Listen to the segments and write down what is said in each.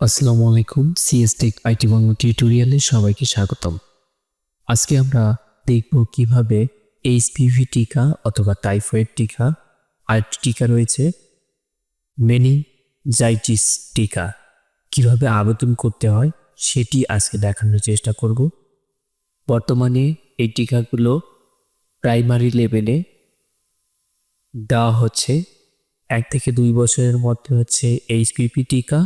আসসালামু আলাইকুম সিএসটেক আইটি বাংলা টিউটোরিয়ালে সবাইকে স্বাগতম। আজকে আমরা দেখব কীভাবে এইচপিভি টিকা অথবা টাইফয়েড টিকা, আরেকটি টিকা রয়েছে মেনিজাইটিস টিকা। কীভাবে আবেদন করতে হয়, সেটি আজকে দেখানোর চেষ্টা করব। বর্তমানে এই টিকাগুলো প্রাইমারি লেভেলে দেওয়া হচ্ছে। এক থেকে দুই বছরের মধ্যে হচ্ছে এইচপিভি টিকা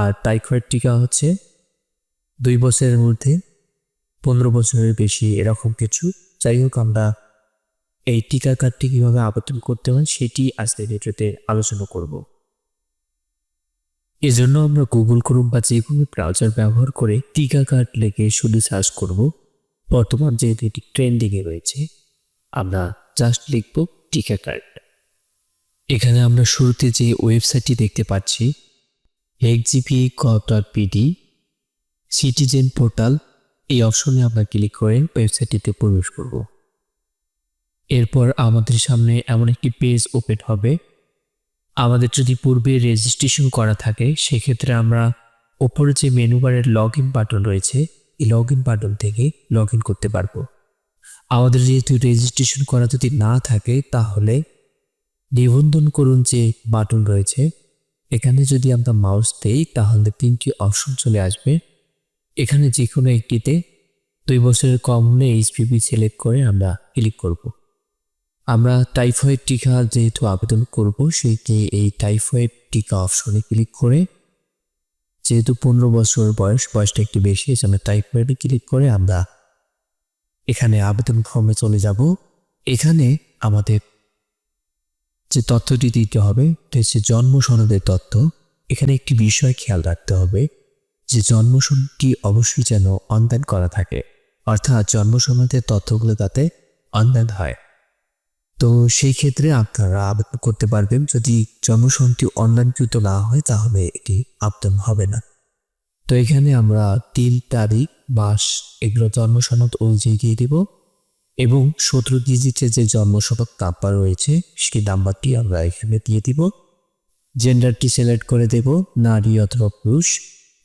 আর টাইফয়েড টিকা হচ্ছে। দুই বছরের মধ্যে পনেরো বছরের বেশি এরকম কিছু। যাই হোক, আমরা এই টিকা কার্ডটি কীভাবে আবেদন করতে হয় সেটি আজকের ভিডিওতে আলোচনা করব। এজন্য আমরা গুগল করুম বা যে কোনো ব্রাউজার ব্যবহার করে টিকা কার্ড লেগে শুধু সার্চ করব। বর্তমান যেহেতু এটি ট্রেন্ডিংয়ে রয়েছে, আমরা জাস্ট লিখব টিকা কার্ড। এখানে আমরা শুরুতে যে ওয়েবসাইটটি দেখতে পাচ্ছি XGP cop dot PD citizen portal এই অপশনে আমরা ক্লিক করে ওয়েবসাইটটিতে প্রবেশ করব। এরপর আমাদের সামনে এমন একটি পেজ ওপেন হবে। আমাদের যদি পূর্বে রেজিস্ট্রেশন করা থাকে, সেক্ষেত্রে আমরা ওপরে যে মেনু বারের লগ ইন বাটন রয়েছে, এই লগ ইন বাটন থেকে লগ ইন করতে পারব। আমাদের যেহেতু রেজিস্ট্রেশন করা যদি না থাকে, তাহলে নিবন্ধন করুন যে বাটন রয়েছে এখানে যদি আমরা মাউস দেই, তাহলে তিনটি অপশন চলে আসবে এখানে যে কোনো একটিতে দুই বছরের কম হলে এইচপিভি সিলেক্ট করে আমরা ক্লিক করব। আমরা টাইফয়েড টিকা যেহেতু আবেদন করব সেইটি এই টাইফয়েড টিকা অপশনে ক্লিক করে, যেহেতু পনেরো বছর বয়স, বয়সটা একটু বেশি আমরা টাইফয়েডে ক্লিক করে আমরা এখানে আবেদন ফর্মে চলে যাব এখানে আমাদের যে তথ্যটি দিতে হবে হচ্ছে জন্ম সনদের তথ্য এখানে একটি বিষয় খেয়াল রাখতে হবে যে জন্ম সনদটি অবশ্যই যেন অনলাইন করা থাকে। অর্থাৎ জন্ম সনদের তথ্যগুলো তাতে অনলাইন হয়। তো সেই ক্ষেত্রে আপনারা আবেদন করতে পারবেন, যদি জন্মসনদটি অনলাইনকৃত না হয়, তাহলে এটি আবেদন হবে না। তো এখানে আমরা তিল তারিখ, মাস, এগুলো জন্ম সনদ অনুযায়ী দিয়ে দিব। এবং সতেরো ডিজিটের যে জন্মশতক নাম্বার রয়েছে সেই নাম্বারটি আমরা এখানে দিয়ে দিব। জেন্ডারটি সিলেক্ট করে দেব, নারী অথবা পুরুষ।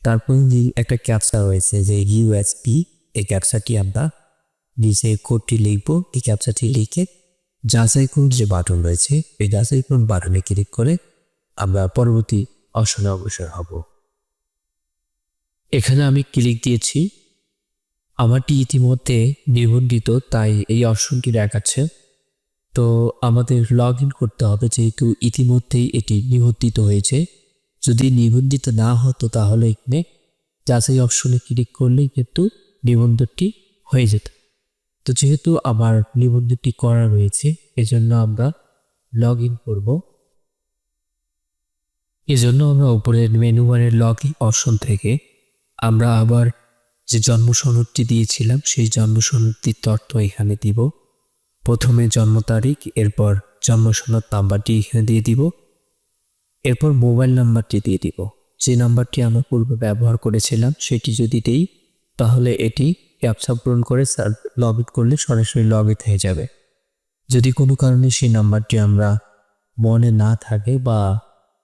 তারপর যে একটা ক্যাপসা রয়েছে, যে ইউএসপি এই ক্যাপসাটি আমরা নিচে কোডটি লিখব, এই ক্যাপসাটি লিখে যাচাই করুন যে বাটন রয়েছে, এই যাচাই করুন বাটনে ক্লিক করে আমরা পরবর্তী অপশনে অগ্রসর হব। এখানে আমি ক্লিক দিয়েছি আমারটি ইতিমধ্যে নিবন্ধিত, তাই এই অপশনটি দেখাচ্ছে। তো আমাদের লগ ইন করতে হবে, যেহেতু ইতিমধ্যেই এটি নিবন্ধিত হয়েছে। যদি নিবন্ধিত না হতো তাহলে এখানে যাচাই অপশনে ক্লিক করলেই কিন্তু নিবন্ধনটি হয়ে যেত। তো যেহেতু আমার নিবন্ধনটি করা রয়েছে, এজন্য আমরা লগ ইন করব। এজন্য আমরা উপরের মেনু বারের লগ ইন অপশন থেকে আমরা আবার যে জন্ম সনদটি দিয়েছিলাম, সেই জন্ম সনদটির তথ্য এখানে দিব। প্রথমে জন্ম তারিখ, এরপর জন্ম সনদ নাম্বারটি এখানে দিয়ে দিব। এরপর মোবাইল নাম্বারটি দিয়ে দিব। যে নাম্বারটি আমরা পূর্বে ব্যবহার করেছিলাম, সেটি যদি দিই, তাহলে এটি ক্যাপসা পূরণ করে লগ ইন করলে সরাসরি লগ ইন হয়ে যাবে। যদি কোনো কারণে সেই নাম্বারটি আমরা মনে না থাকে বা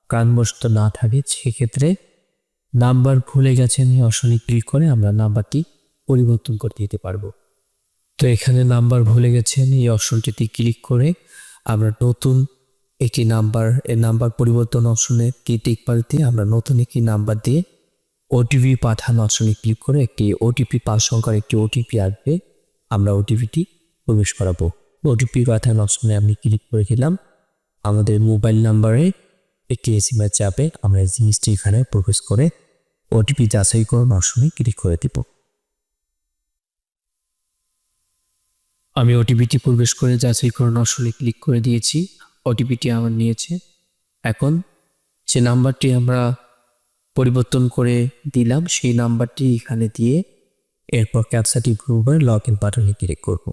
কানবশত না থাকে, সেক্ষেত্রে নাম্বার ভুলে গেছেন এই অপশনে ক্লিক করে আমরা নাম্বারটি পরিবর্তন করে দিতে পারব। তো এখানে নাম্বার ভুলে গেছেন এই অপশনটিতে ক্লিক করে আমরা নতুন একটি নাম্বার এই নাম্বার পরিবর্তন অপশনে কি টিকবার দিয়ে আমরা নতুন একটি নাম্বার দিয়ে ওটিপি পাঠানো অপশনে ক্লিক করে একটি ওটিপি পাঁচ সংখ্যার একটি ওটিপি আসবে, আমরা ওটিপিটি প্রবেশ করাবো। ওটিপি পাঠানো অপশনে আমি ক্লিক করে দিলাম, আমাদের মোবাইল নাম্বারে একটি এসএমএস চাপে আমরা জিনিসটি এখানে প্রবেশ করে ওটিপি যাচাই করুন অপশনে ক্লিক করে দিব। আমি ওটিপিটি প্রবেশ করে যাচাই করুন অপশনে ক্লিক করে দিয়েছি। ওটিপিটি আমার নিয়েছে। এখন যে নাম্বারটি আমরা পরিবর্তন করে দিলাম, সেই নাম্বারটি এখানে দিয়ে এরপর ক্যাপসাটি প্রুভ লগ ইন বাটনে ক্লিক করব।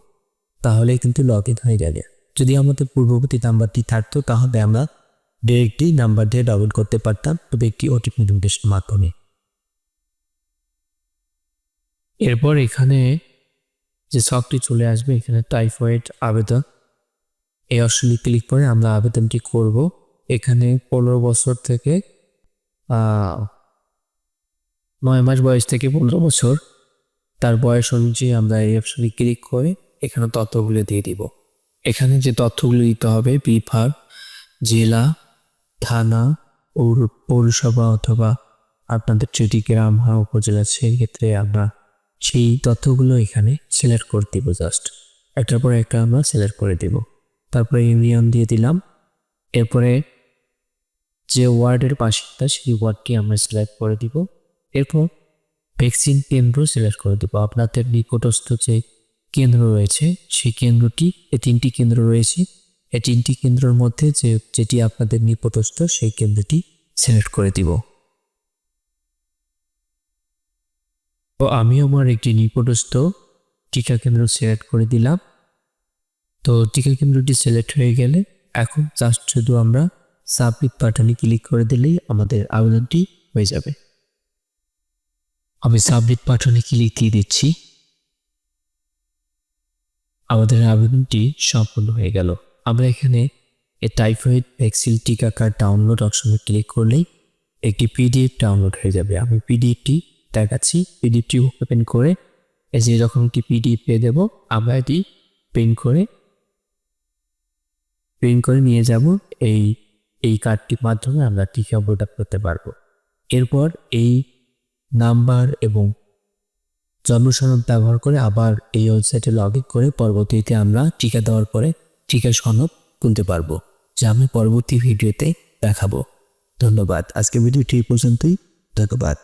তাহলে কিন্তু লগ ইন হয়ে যাবে যদি আমাদের পূর্ববর্তী নাম্বারটি থাকতো, তাহলে আমরা ডিরেক্টলি নাম্বার দিয়ে ইন করতে পারতাম, তবে একটি ওটিপি নোটিফিকেশন মাধ্যমে। এরপর এখানে যে শখটি চলে আসবে, এখানে টাইফয়েড আবেদন। এই অপশনে ক্লিক করে আমরা আবেদনটি করব। এখানে পনেরো বছর থেকে নয় মাস বয়স থেকে পনেরো বছর। তার বয়স অনুযায়ী আমরা এই অপশনে ক্লিক করে এখানে তথ্যগুলো দিয়ে দিব। এখানে যে তথ্যগুলো দিতে হবে, বিভাগ, জেলা, থানা পৌর পৌরসভা অথবা আপনাদের যদি গ্রাম হয়, উপজেলা সেই ক্ষেত্রে আমরা সেই তথ্যগুলো এখানে সিলেক্ট করে দিব জাস্ট একটার পর একটা আমরা সিলেক্ট করে দিব। তারপরে ইউনিয়ন দিয়ে দিলাম। এরপরে যে ওয়ার্ডের বাসিন্দা সেই ওয়ার্ডটি আমরা সিলেক্ট করে দিব। এরপর ভ্যাকসিন কেন্দ্র সিলেক্ট করে দেবো। আপনাদের নিকটস্থ যে কেন্দ্র রয়েছে, সেই কেন্দ্রটি, এই তিনটি কেন্দ্র রয়েছে, এই তিনটি কেন্দ্রের মধ্যে যে, যেটি আপনাদের নিকটস্থ সেই কেন্দ্রটি সিলেক্ট করে দিব। তো আমি আমার একটি নিকটস্থ টিকা কেন্দ্র সিলেক্ট করে দিলাম। তো টিকা কেন্দ্রটি সিলেক্ট হয়ে গেলে এখন জাস্ট শুধু আমরা সাবমিট বাটনে ক্লিক করে দিলেই আমাদের আবেদনটি হয়ে যাবে। আমি সাবমিট বাটনে ক্লিক দিয়ে দিচ্ছি। আমাদের আবেদনটি সম্পূর্ণ হয়ে গেল। আমরা এখানে এ টাইফয়েড ভ্যাকসিন টিকা কার্ড ডাউনলোড অপশনে ক্লিক করলেই একটি পিডিএফ ডাউনলোড হয়ে যাবে। আমি পিডিএফটি দেখাচ্ছি পিডিএফটি ওপেন করে এই যে যখন একটি পিডিএফ পেয়ে দেবো, আমরা এটি প্রিন্ট করে প্রিন্ট করে নিয়ে যাব, এই এই কার্ডটির মাধ্যমে আমরা টিকা প্রোডাক্ট করতে পারব। এরপর এই নাম্বার এবং জন্মসনদ ব্যবহার করে আবার এই ওয়েবসাইটে লগ ইন করে পরবর্তীতে আমরা টিকা দেওয়ার পরে টিকা সনদ তুলতে পারব, যা আমি পরবর্তী ভিডিওতে দেখাবো। ধন্যবাদ। আজকে ভিডিওটি পর্যন্তই। ধন্যবাদ।